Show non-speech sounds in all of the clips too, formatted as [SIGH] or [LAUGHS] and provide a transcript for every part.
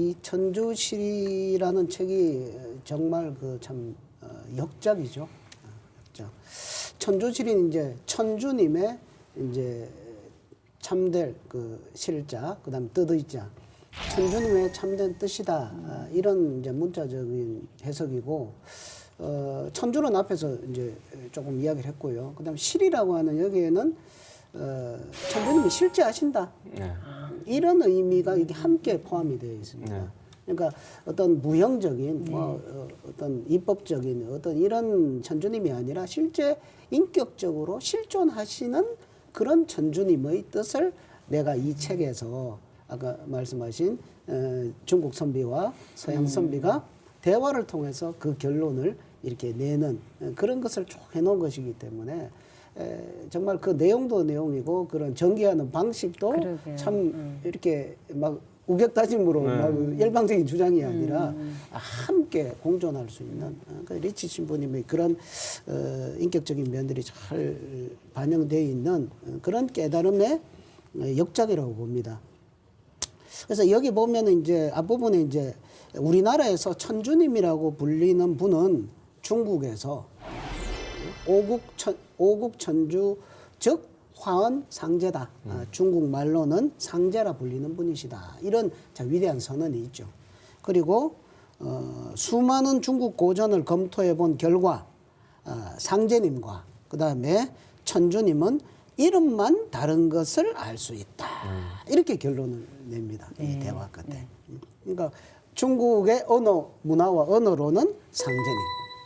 이 천주시라는 책이 정말 그참 어, 역작이죠. 어, 역작. 천주시는 이제 천주님의 이제 참될 그 실자, 그다음 뜻의자, 천주님의 참된 뜻이다 아, 이런 이제 문자적인 해석이고 어, 천주는 앞에서 이제 조금 이야기를 했고요. 그다음 실이라고 하는 여기에는 어, 천주님이 실제 하신다. 네. 이런 의미가 이게 함께 포함이 되어 있습니다. 네. 그러니까 어떤 무형적인 뭐 어, 어떤 입법적인 어떤 이런 천주님이 아니라 실제 인격적으로 실존하시는 그런 천주님의 뜻을 내가 이 책에서 아까 말씀하신 어, 중국 선비와 서양 선비가 대화를 통해서 그 결론을 이렇게 내는 어, 그런 것을 쭉 해놓은 것이기 때문에 에, 정말 그 내용도 내용이고 그런 전개하는 방식도 그러게요. 참 이렇게 막 우격다짐으로 네. 막 일방적인 주장이 아니라 함께 공존할 수 있는 어, 그 리치 신부님의 그런 어, 인격적인 면들이 잘 반영되어 있는 어, 그런 깨달음의 어, 역작이라고 봅니다. 그래서 여기 보면은 이제 앞부분에 이제 우리나라에서 천주님이라고 불리는 분은 중국에서 오국 천 오국 천주 즉 화언 상제다. 아, 중국 말로는 상제라 불리는 분이시다. 이런 자, 위대한 선언이 있죠. 그리고 어, 수많은 중국 고전을 검토해 본 결과 아, 상제님과 그 다음에 천주님은 이름만 다른 것을 알 수 있다. 이렇게 결론을 냅니다. 이 대화 끝에. 그러니까 중국의 언어, 문화와 언어로는 상제님.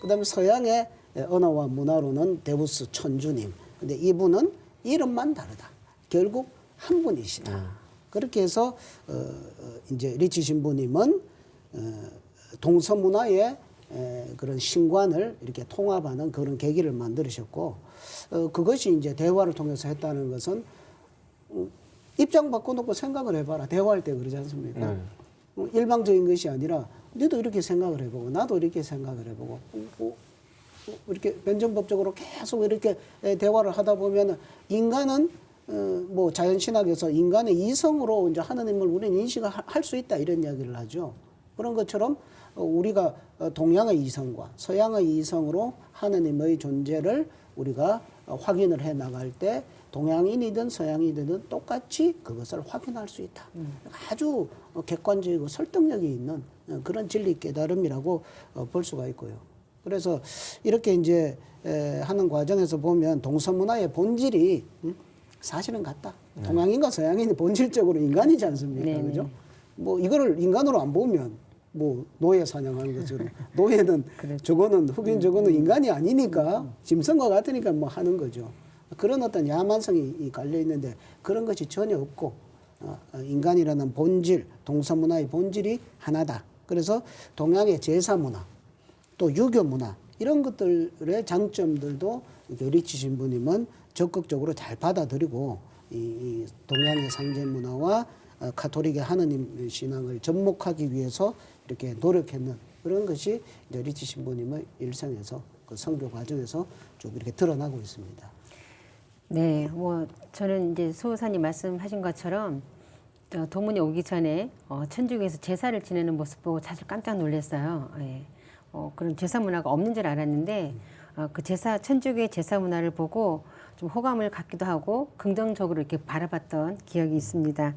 그 다음에 서양의 언어와 문화로는 데우스 천주님. 근데 이분은 이름만 다르다. 결국 한 분이시다. 그렇게 해서 어, 어, 이제 리치 신부님은 어, 동서 문화의 에, 그런 신관을 이렇게 통합하는 그런 계기를 만들으셨고 어, 그것이 이제 대화를 통해서 했다는 것은 음, 입장 바꿔놓고 생각을 해봐라. 대화할 때 그러지 않습니까? 네. 어, 일방적인 것이 아니라 너도 이렇게 생각을 해보고 나도 이렇게 생각을 해보고 어, 어, 어, 이렇게 변정법적으로 계속 이렇게 에, 대화를 하다 보면 인간은 어, 뭐 자연신학에서 인간의 이성으로 이제 하나님을 우리는 인식을 할수 있다 이런 이야기를 하죠. 그런 것처럼 어, 우리가 어, 동양의 이성과 서양의 이성으로 하나님의 존재를 우리가 어, 확인을 해 나갈 때 동양인이든 서양인이든 똑같이 그것을 확인할 수 있다. 아주 어, 객관적이고 설득력이 있는 어, 그런 진리 깨달음이라고 어, 볼 수가 있고요. 그래서 이렇게 이제 에, 하는 과정에서 보면 동서문화의 본질이 음, 사실은 같다. 동양인과 서양인이 본질적으로 인간이지 않습니까? 네, 그죠? 네. 뭐 이거를 인간으로 안 보면 뭐 노예 사냥하는 것처럼 [LAUGHS] 노예는 저거는 흑인 저거는 인간이 아니니까 짐승과 같으니까 뭐 하는 거죠. 그런 어떤 야만성이 이 깔려 있는데 그런 것이 전혀 없고 어, 어, 인간이라는 본질, 동서문화의 본질이 하나다. 그래서 동양의 제사 문화, 또 유교 문화 이런 것들의 장점들도 이렇게 리치 신 부님은 적극적으로 잘 받아들이고 이, 이 동양의 상제 문화와 어, 카톨릭의 하느님 신앙을 접목하기 위해서 이렇게 노력했는 그런 것이 이제 리치 신부님의 일생에서 그 선교 과정에서 쭉 이렇게 드러나고 있습니다. 네, 뭐 저는 이제 소호사님 말씀하신 것처럼 어, 도문에 오기 전에 어, 천주교에서 제사를 지내는 모습 보고 사실 깜짝 놀랐어요. 예. 어, 그런 제사 문화가 없는 줄 알았는데 어, 그 제사 천주교의 제사 문화를 보고 좀 호감을 갖기도 하고 긍정적으로 이렇게 바라봤던 기억이 있습니다.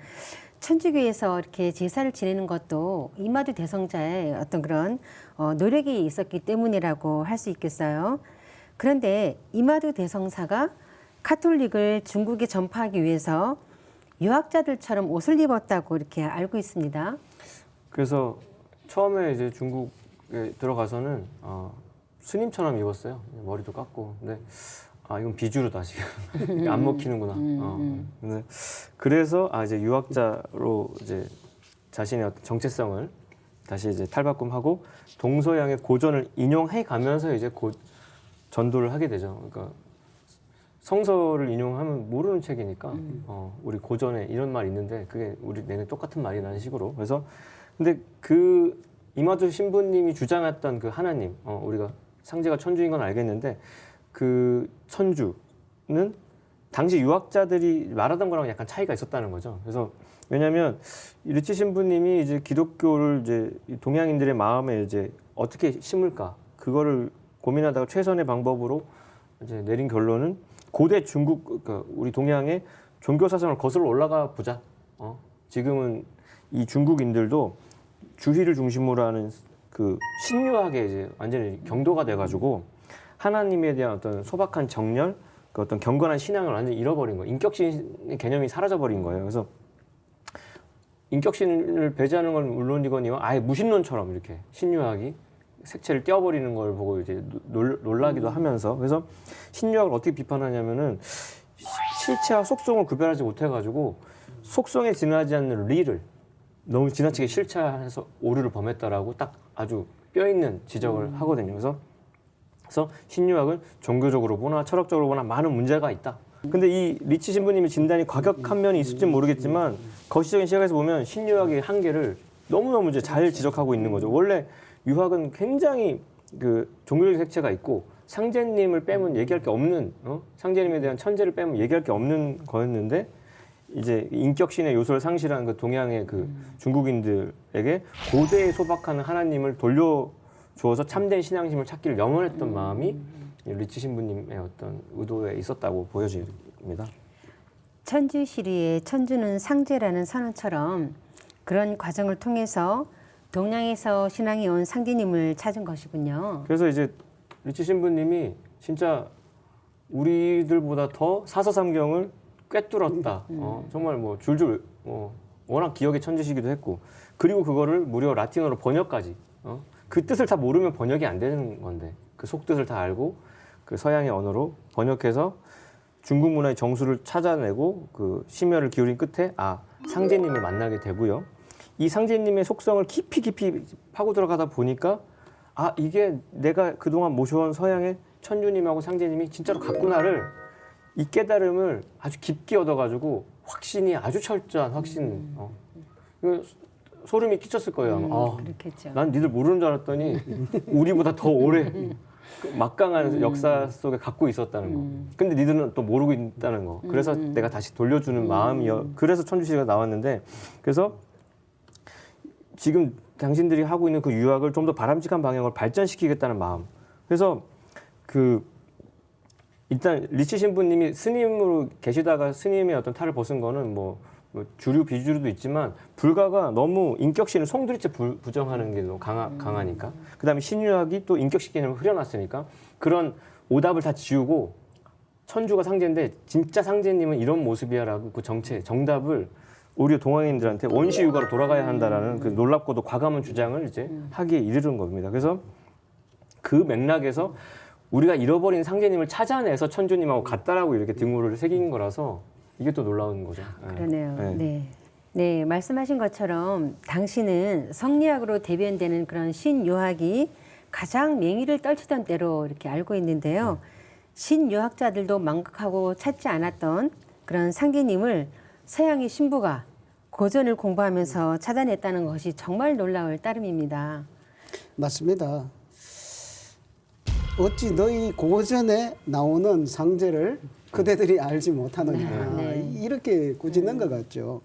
천주교에서 이렇게 제사를 지내는 것도 이마두 대성자의 어떤 그런 어, 노력이 있었기 때문이라고 할 수 있겠어요. 그런데 이마두 대성사가 카톨릭을 중국에 전파하기 위해서 유학자들처럼 옷을 입었다고 이렇게 알고 있습니다. 그래서 처음에 이제 중국에 들어가서는 어, 스님처럼 입었어요. 머리도 깎고. 근데 아 이건 비주류다 지금 [LAUGHS] 안 먹히는구나. 어. 근데 그래서 아 이제 유학자로 이제 자신의 어떤 정체성을 다시 이제 탈바꿈하고 동서양의 고전을 인용해 가면서 이제 곧 전도를 하게 되죠. 그러니까 성서를 인용하면 모르는 책이니까 어, 우리 고전에 이런 말 있는데 그게 우리 내내 똑같은 말이라는 식으로 그래서 근데 그 이마주 신부님이 주장했던 그 하나님 어, 우리가 상제가 천주인 건 알겠는데 그 천주는 당시 유학자들이 말하던 거랑 약간 차이가 있었다는 거죠. 그래서 왜냐하면 이 르치 신부님이 이제 기독교를 이제 이 동양인들의 마음에 이제 어떻게 심을까 그거를 고민하다가 최선의 방법으로 이제 내린 결론은 고대 중국 그러니까 우리 동양의 종교 사상을 거슬러 올라가 보자. 어? 지금은 이 중국인들도 주희를 중심으로 하는 그 신유학에 이제 완전히 경도가 돼가지고 하나님에 대한 어떤 소박한 정열, 그 어떤 경건한 신앙을 완전히 잃어버린 거예요. 인격신의 개념이 사라져버린 거예요. 그래서 인격신을 배제하는 건 물론이거니와 아예 무신론처럼 이렇게 신유학이 색채를 떼어버리는 걸 보고 이제 놀, 놀라기도 하면서 그래서 신유학을 어떻게 비판하냐면은 시- 실체와 속성을 구별하지 못해가지고 속성에 지나지 않는 리를 너무 지나치게 실체화해서 오류를 범했다라고 딱 아주 뼈 있는 지적을 하거든요. 그래서 그래서 신유학은 종교적으로 보나 철학적으로 보나 많은 문제가 있다. 근데 이 리치 신부님의 진단이 과격한 면이 있을지 는 모르겠지만 거시적인 시각에서 보면 신유학의 한계를 너무너무 이제 잘 지적하고 있는 거죠. 원래 유학은 굉장히 그 종교적 색채가 있고 상제님을 빼면 얘기할 게 없는 어? 상제님에 대한 천재를 빼면 얘기할 게 없는 거였는데 이제 인격신의 요소를 상실한 그 동양의 그 중국인들에게 고대에 소박하는 하나님을 돌려 주어서 참된 신앙심을 찾기를 염원했던 마음이 리치 신부님의 어떤 의도에 있었다고 보여집니다. 천주 시리의 천주는 상제라는 선언처럼 그런 과정을 통해서 동양에서 신앙이 온 상제님을 찾은 것이군요. 그래서 이제 리치 신부님이 진짜 우리들보다 더 사서삼경을 꿰뚫었다. 어, 정말 뭐 줄줄 뭐 워낙 기억의 천재시기도 했고 그리고 그거를 무려 라틴어로 번역까지. 어? 그 뜻을 다 모르면 번역이 안 되는 건데 그 속뜻을 다 알고 그 서양의 언어로 번역해서 중국 문화의 정수를 찾아내고 그 심혈을 기울인 끝에 아 상제님을 만나게 되고요. 이 상제님의 속성을 깊이 깊이 파고 들어가다 보니까 아 이게 내가 그동안 모셔온 서양의 천주님하고 상제님이 진짜로 같구나를 이 깨달음을 아주 깊게 얻어가지고 확신이 아주 철저한 확신. 어. 이거 소름이 끼쳤을 거예요. 아마. 아, 그렇겠죠. 난 니들 모르는 줄 알았더니 우리보다 더 오래 그 막강한 역사 속에 갖고 있었다는 거. 근데 니들은 또 모르고 있다는 거. 그래서 내가 다시 돌려주는 마음이요. 그래서 천주시가 나왔는데 그래서 지금 당신들이 하고 있는 그 유학을 좀 더 바람직한 방향으로 발전시키겠다는 마음. 그래서 그 일단 리치 신부님이 스님으로 계시다가 스님의 어떤 탈을 벗은 거는 뭐, 뭐 주류 비주류도 있지만 불가가 너무 인격신을 송두리째 부, 부정하는 게 너무 강하, 강하니까. 그다음에 신유학이 또 인격신 개념을 흐려놨으니까 그런 오답을 다 지우고 천주가 상제인데 진짜 상제님은 이런 모습이야라고 그 정체 정답을 오히려 동양인들한테 원시 육아로 돌아가야 한다라는 그 놀랍고도 과감한 주장을 이제 하기에 이르는 겁니다. 그래서 그 맥락에서 우리가 잃어버린 상제님을 찾아내서 천주님하고 같다라고 이렇게 등호를 새긴 거라서 이게 또 놀라운 거죠. 예. 그러네요. 네. 네. 네. 말씀하신 것처럼 당신은 성리학으로 대변되는 그런 신유학이 가장 명의를 떨치던 때로 이렇게 알고 있는데요. 신유학자들도 망각하고 찾지 않았던 그런 상계님을 서양의 신부가 고전을 공부하면서 찾아냈다는 것이 정말 놀라울 따름입니다. 맞습니다. 어찌 너희 고전에 나오는 상제를 그대들이 알지 못하느냐 네. 이렇게 꾸짖는 것 같죠.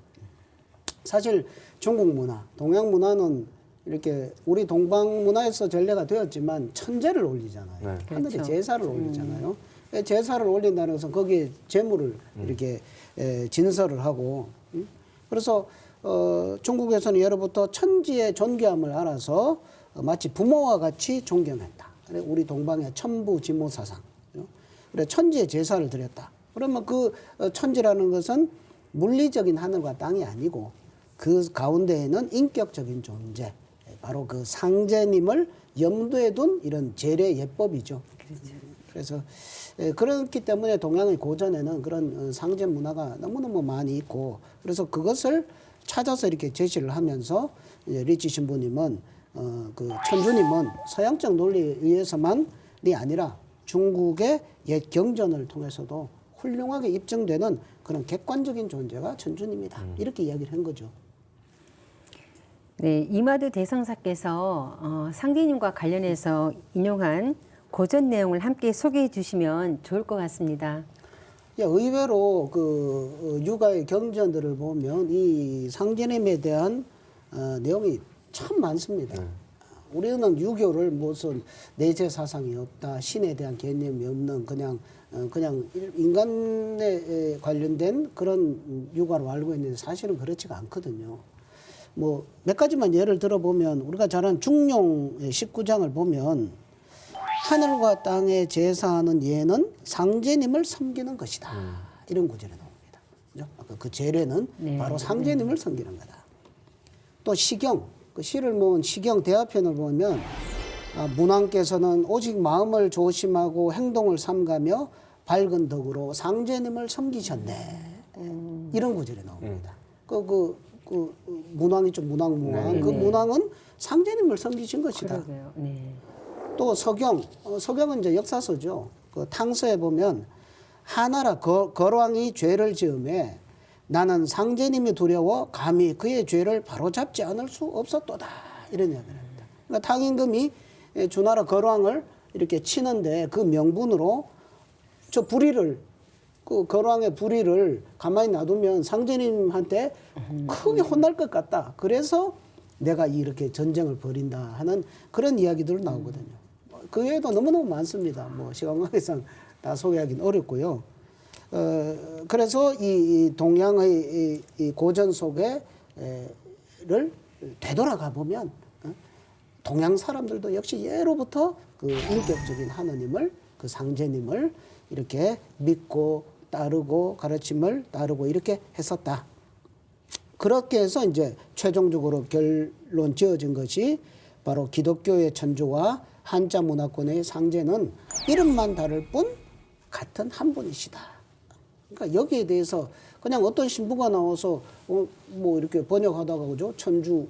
사실 중국 문화, 동양 문화는 이렇게 우리 동방 문화에서 전례가 되었지만 천재를 올리잖아요. 네. 하늘에 그렇죠. 제사를 올리잖아요. 예, 제사를 올린다는 것은 거기에 재물을 이렇게 에, 진설을 하고 음? 그래서 어, 중국에서는 예로부터 천지의 존귀함을 알아서 어, 마치 부모와 같이 존경했다. 우리 동방의 천부 지모 사상. 어? 그래 천지의 제사를 드렸다. 그러면 그 어, 천지라는 것은 물리적인 하늘과 땅이 아니고 그 가운데에는 인격적인 존재, 예, 바로 그 상제님을 염두에 둔 이런 제례 예법이죠. 그래서 예, 그렇기 때문에 동양의 고전에는 그런 어, 상제 문화가 너무너무 많이 있고 그래서 그것을 찾아서 이렇게 제시를 하면서 이제 리치 신부님은 어, 그 천주님은 서양적 논리에 의해서만이 아니라 중국의 옛 경전을 통해서도 훌륭하게 입증되는 그런 객관적인 존재가 천주님이다 이렇게 이야기를 한 거죠. 네, 이마드 대성사께서 어, 상디님과 관련해서 인용한 고전 내용을 함께 소개해 주시면 좋을 것 같습니다. 야, 의외로 그 어, 육아의 경전들을 보면 이 상제님에 대한 어, 내용이 참 많습니다. 우리는 유교를 무슨 내재 사상이 없다, 신에 대한 개념이 없는 그냥 어, 그냥 일- 인간에 관련된 그런 육아로 알고 있는데 사실은 그렇지가 않거든요. 뭐 몇 가지만 예를 들어보면 우리가 잘 아는 중용의 19장을 보면 하늘과 땅에 제사하는 예는 상제님을 섬기는 것이다. 이런 구절이 나옵니다. 그죠? 아까 그 제례는 네. 바로 상제님을 섬기는 거다. 또 시경, 그 시를 모은 시경 대화편을 보면 아, 문왕께서는 오직 마음을 조심하고 행동을 삼가며 밝은 덕으로 상제님을 섬기셨네. 이런 구절이 나옵니다. 그, 그, 그 문왕이죠, 문왕무왕. 네. 그 네. 문왕은 상제님을 섬기신 것이다. 네. 또 서경, 어, 서경은 이제 역사서죠. 그 탕서에 보면 하나라 거, 거왕이 죄를 지음에 나는 상제님이 두려워 감히 그의 죄를 바로잡지 않을 수 없었도다 이런 이야기를 합니다. 그러니까 탕임금이 예, 주나라 거왕을 이렇게 치는데 그 명분으로 저 불의를 그 거왕의 불의를 가만히 놔두면 상제님한테 크게 혼날 것 같다. 그래서 내가 이렇게 전쟁을 벌인다 하는 그런 이야기들 나오거든요. 그 외에도 너무너무 많습니다. 뭐 시간 관계상 다 소개하기는 어렵고요. 어, 그래서 이, 이 동양의 이, 이 고전 속에 를 되돌아가 보면 어? 동양 사람들도 역시 예로부터 그 인격적인 하느님을 그 상제님을 이렇게 믿고 따르고 가르침을 따르고 이렇게 했었다. 그렇게 해서 이제 최종적으로 결론 지어진 것이 바로 기독교의 천주와 한자 문화권의 상제는 이름만 다를 뿐 같은 한 분이시다. 그러니까 여기에 대해서 그냥 어떤 신부가 나와서 어, 뭐 이렇게 번역하다가 그죠 천주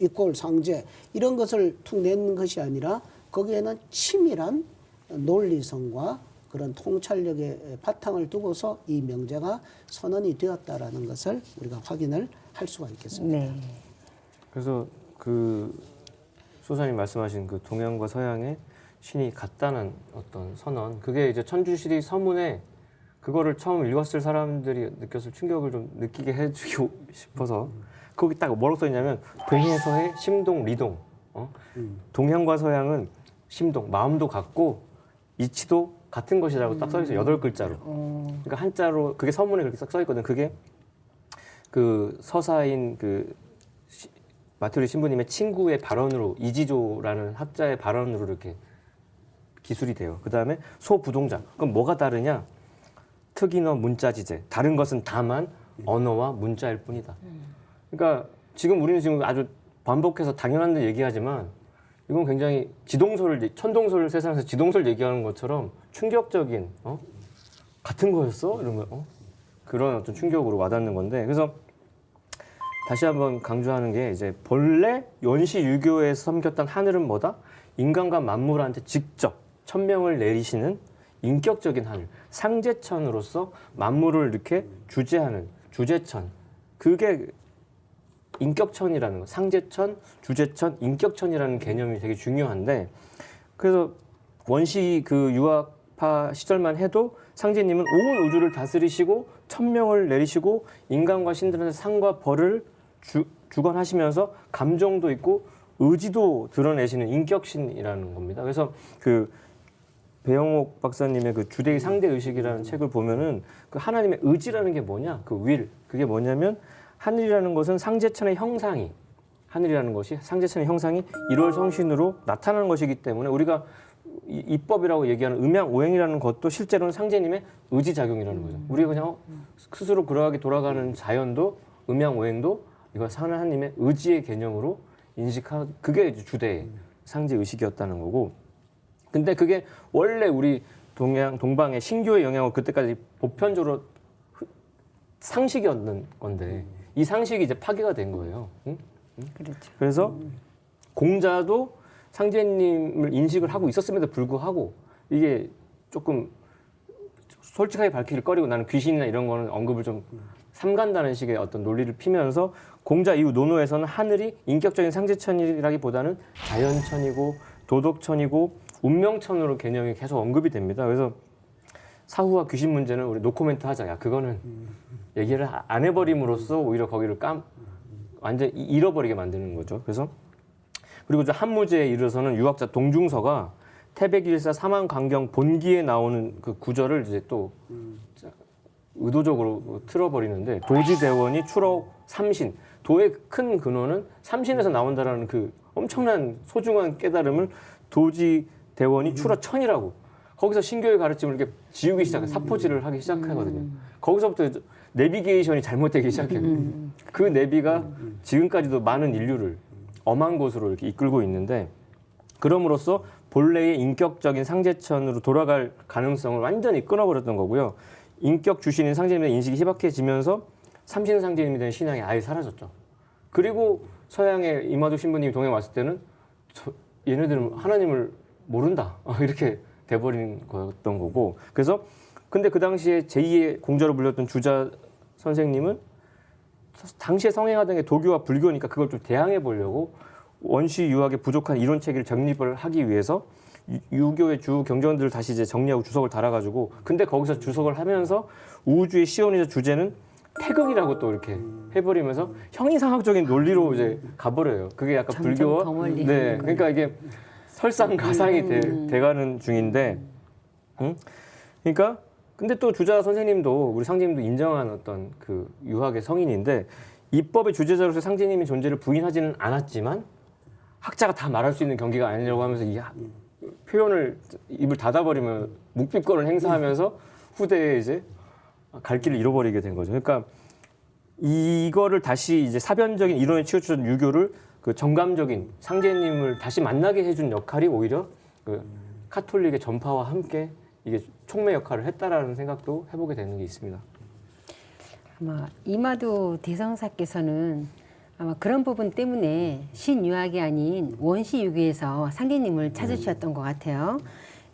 이꼴 상제 이런 것을 툭 낸 것이 아니라 거기에는 치밀한 논리성과 그런 통찰력의 바탕을 두고서 이 명제가 선언이 되었다라는 것을 우리가 확인을 할 수가 있겠습니다. 네. 그래서 그 소사님 말씀하신 그 동양과 서양의 신이 같다는 어떤 선언 그게 이제 천주시리 서문에 그거를 처음 읽었을 사람들이 느꼈을 충격을 좀 느끼게 해주고 [LAUGHS] 싶어서 거기 딱 뭐라고 써있냐면 동해서해 심동 리동 어? 동양과 서양은 심동 마음도 같고 이치도 같은 것이라고 딱 써있어요 여덟 글자로 그러니까 한자로 그게 서문에 그렇게 딱 써있거든 그게 그 서사인 그 시- 마테리 신부님의 친구의 발언으로 이지조라는 학자의 발언으로 이렇게 기술이 돼요. 그 다음에 소부동자. 그럼 뭐가 다르냐? 특이너 문자 지제. 다른 것은 다만 언어와 문자일 뿐이다. 그러니까 지금 우리는 지금 아주 반복해서 당연한 데 얘기하지만 이건 굉장히 지동설, 얘- 천동설 세상에서 지동설 얘기하는 것처럼 충격적인 어? 같은 거였어? 이런 거 어? 그런 어떤 충격으로 와닿는 건데 그래서 다시 한번 강조하는 게 이제 본래 원시 유교에서 섬겼던 하늘은 뭐다? 인간과 만물한테 직접 천명을 내리시는 인격적인 하늘, 상제천으로서 만물을 이렇게 주재하는 주제천. 그게 인격천이라는 거. 상제천, 주제천, 인격천이라는 개념이 되게 중요한데 그래서 원시 그 유학파 시절만 해도 상제님은 온 우주를 다스리시고 천명을 내리시고 인간과 신들한테 상과 벌을 주, 주관하시면서 감정도 있고 의지도 드러내시는 인격신이라는 겁니다. 그래서 그 배영옥 박사님의 그 주대의 상대 의식이라는 책을 보면은 그 하나님의 의지라는 게 뭐냐? 그 윌. 그게 뭐냐면 하늘이라는 것은 상제천의 형상이 하늘이라는 것이 상제천의 형상이 1월 성신으로 나타나는 것이기 때문에 우리가 이- 입법이라고 얘기하는 음양 오행이라는 것도 실제로는 상제님의 의지 작용이라는 거죠. 우리가 그냥 어, 스스로 그러하게 돌아가는 자연도 음양 오행도 이거 하나님의 의지의 개념으로 인식하 그게 주대의 상제 의식이었다는 거고. 근데 그게 원래 우리 동양 동방의 신교의 영향으로 그때까지 보편적으로 흐- 상식이었는 건데 이 상식이 이제 파괴가 된 거예요. 응? 그렇죠. 그래서 공자도 상제님을 인식을 하고 있었음에도 불구하고 이게 조금 솔직하게 밝힐 거리고 나는 귀신이나 이런 거는 언급을 좀 삼간다는 식의 어떤 논리를 피면서 공자 이후 논어에서는 하늘이 인격적인 상제천이라기보다는 자연천이고 도덕천이고 운명천으로 개념이 계속 언급이 됩니다. 그래서 사후와 귀신 문제는 우리 노코멘트 하자. 야 그거는 얘기를 안 해버림으로써 오히려 거기를 깜 완전 히 잃어버리게 만드는 거죠. 그래서 그리고 이제 한무제에 이르러서는 유학자 동중서가 태백일사 사망 강경 본기에 나오는 그 구절을 이제 또 의도적으로 틀어버리는데 도지대원이 추러 삼신 도의 큰 근원은 삼신에서 나온다라는 그 엄청난 소중한 깨달음을 도지 대원이 추러 천이라고 거기서 신교의 가르침을 이렇게 지우기 시작해 사포질을 하기 시작하거든요. 거기서부터 이제 내비게이션이 잘못되기 시작해요. 그 내비가 지금까지도 많은 인류를 엄한 곳으로 이렇게 이끌고 있는데 그럼으로써 본래의 인격적인 상제천으로 돌아갈 가능성을 완전히 끊어버렸던 거고요. 인격 주신인 상제님에 대한 인식이 희박해지면서 삼신 상제님에 대한 신앙이 아예 사라졌죠. 그리고 서양의 이마도 신부님이 동해 왔을 때는 저, 얘네들은 하나님을 모른다 [LAUGHS] 이렇게 돼버린 거였던 거고 그래서 근데 그 당시에 제2의 공자로 불렸던 주자 선생님은 당시에 성행하던 게 도교와 불교니까 그걸 좀 대항해 보려고 원시 유학에 부족한 이론 체계를 정립을 하기 위해서 유- 유교의 주 경전들을 다시 이제 정리하고 주석을 달아가지고 근데 거기서 주석을 하면서 우주의 시온이자 주제는 태극이라고 또 이렇게 해버리면서 형이상학적인 논리로 이제 가버려요. 그게 약간 불교와. 네, 그러니까 이게 설상가상이 돼, 돼가는 중인데, 응? 그러니까 근데 또 주자 선생님도 우리 상제님도 인정한 어떤 그 유학의 성인인데 입법의 주제자로서 상제님의 존재를 부인하지는 않았지만 학자가 다 말할 수 있는 경기가 아니라고 하면서 이 하- 표현을 입을 닫아버리면 묵비권을 행사하면서 후대에 이제 갈 길을 잃어버리게 된 거죠. 그러니까 이거를 다시 이제 사변적인 이론에 치우쳐진 유교를 그 정감적인 상제님을 다시 만나게 해준 역할이 오히려 그 카톨릭의 전파와 함께 이게 촉매 역할을 했다라는 생각도 해보게 되는 게 있습니다. 아마 이마도 대성사께서는 아마 그런 부분 때문에 신유학이 아닌 원시유교에서 상제님을 찾으셨던 것 같아요.